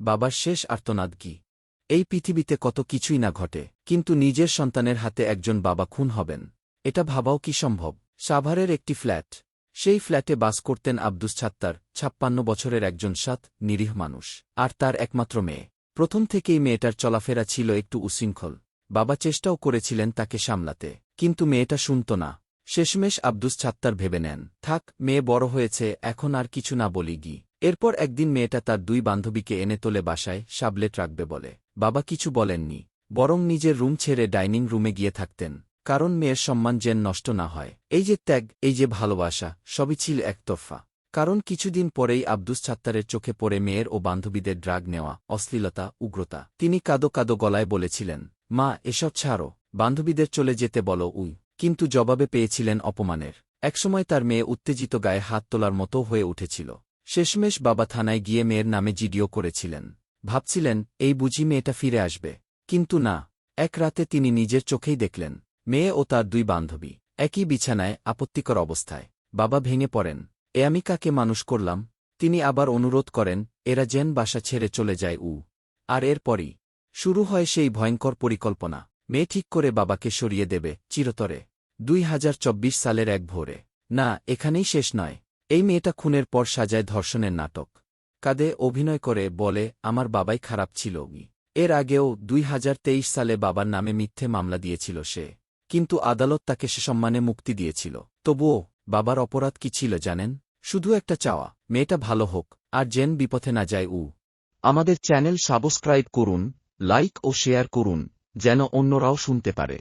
বাবার শেষ আর্তনাদ কি? এই পৃথিবীতে কত কিছুই না ঘটে, কিন্তু নিজের সন্তানের হাতে একজন বাবা খুন হবেন। এটা ভাবাও কি সম্ভব? সাভারের একটি ফ্ল্যাট। সেই ফ্ল্যাটে বাস করতেন আব্দুস ছাত্তার, ছাপ্পান্ন বছরের একজন সাত নিরীহ মানুষ, আর তার একমাত্র মেয়ে। প্রথম থেকেই মেয়েটার চলাফেরা ছিল একটু উশৃঙ্খল। বাবা চেষ্টাও করেছিলেন তাকে সামলাতে, কিন্তু মেয়েটা শুনত না। শেষমেশ আব্দুস ছাত্তার ভেবে নেন, থাক, মেয়ে বড় হয়েছে, এখন আর কিছু না বলি গি। এরপর একদিন মেয়েটা তার দুই বান্ধবীকে এনে তোলে বাসায় সাবলেট রাখবে বলে। বাবা কিছু বলেননি, বরং নিজের রুম ছেড়ে ডাইনিং রুমে গিয়ে থাকতেন, কারণ মেয়ের সম্মান যেন নষ্ট না হয়। এই যে ত্যাগ, এই যে ভালোবাসা, সবই ছিল একতরফা। কারণ কিছুদিন পরেই আব্দুস ছাত্তারের চোখে পড়ে মেয়ের ও বান্ধবীদের ড্রাগ নেওয়া, অশ্লীলতা, উগ্রতা। তিনি কাদো কাদো গলায় বলেছিলেন, মা, এসব ছাড়ো, বান্ধবীদের চলে যেতে বলো, উই। কিন্তু জবাবে পেয়েছিলেন অপমানের। একসময় তার মেয়ে উত্তেজিত গায়ে হাত তোলার মতো হয়ে উঠেছিল। শেষমেশ বাবা থানায় গিয়ে মেয়ের নামে জিডিও করেছিলেন। ভাবছিলেন, এই বুঝি মেয়েটা ফিরে আসবে। কিন্তু না, এক রাতে তিনি নিজের চোখেই দেখলেন, মেয়ে ও তার দুই বান্ধবী, একই বিছানায় আপত্তিকর অবস্থায়। বাবা ভেঙে পড়েন, এ আমি কাকে মানুষ করলাম? তিনি আবার অনুরোধ করেন, এরা যেন বাসা ছেড়ে চলে যায় উ আর এরপরই শুরু হয় সেই ভয়ঙ্কর পরিকল্পনা। মেয়ে ঠিক করে বাবাকে সরিয়ে দেবে, চিরতরে। দুই হাজার চব্বিশ সালের এক ভোরে। না, এখানেই শেষ নয়। এই মেয়েটা খুনের পর সাজায় ধর্ষণের নাটক। কাদে, অভিনয় করে, বলে, আমার বাবাই খারাপ ছিল এর আগেও দুই হাজার তেইশ সালে বাবার নামে মিথ্যে মামলা দিয়েছিল সে। কিন্তু আদালত তাকে সে সম্মানে মুক্তি দিয়েছিল। তবুও, বাবার অপরাধ কি ছিল জানেন? শুধু একটা চাওয়া, মেয়েটা ভালো হোক, আর জেন বিপথে না যায় উ। আমাদের চ্যানেল সাবস্ক্রাইব করুন, লাইক ও শেয়ার করুন, যেন অন্যরাও শুনতে পারে।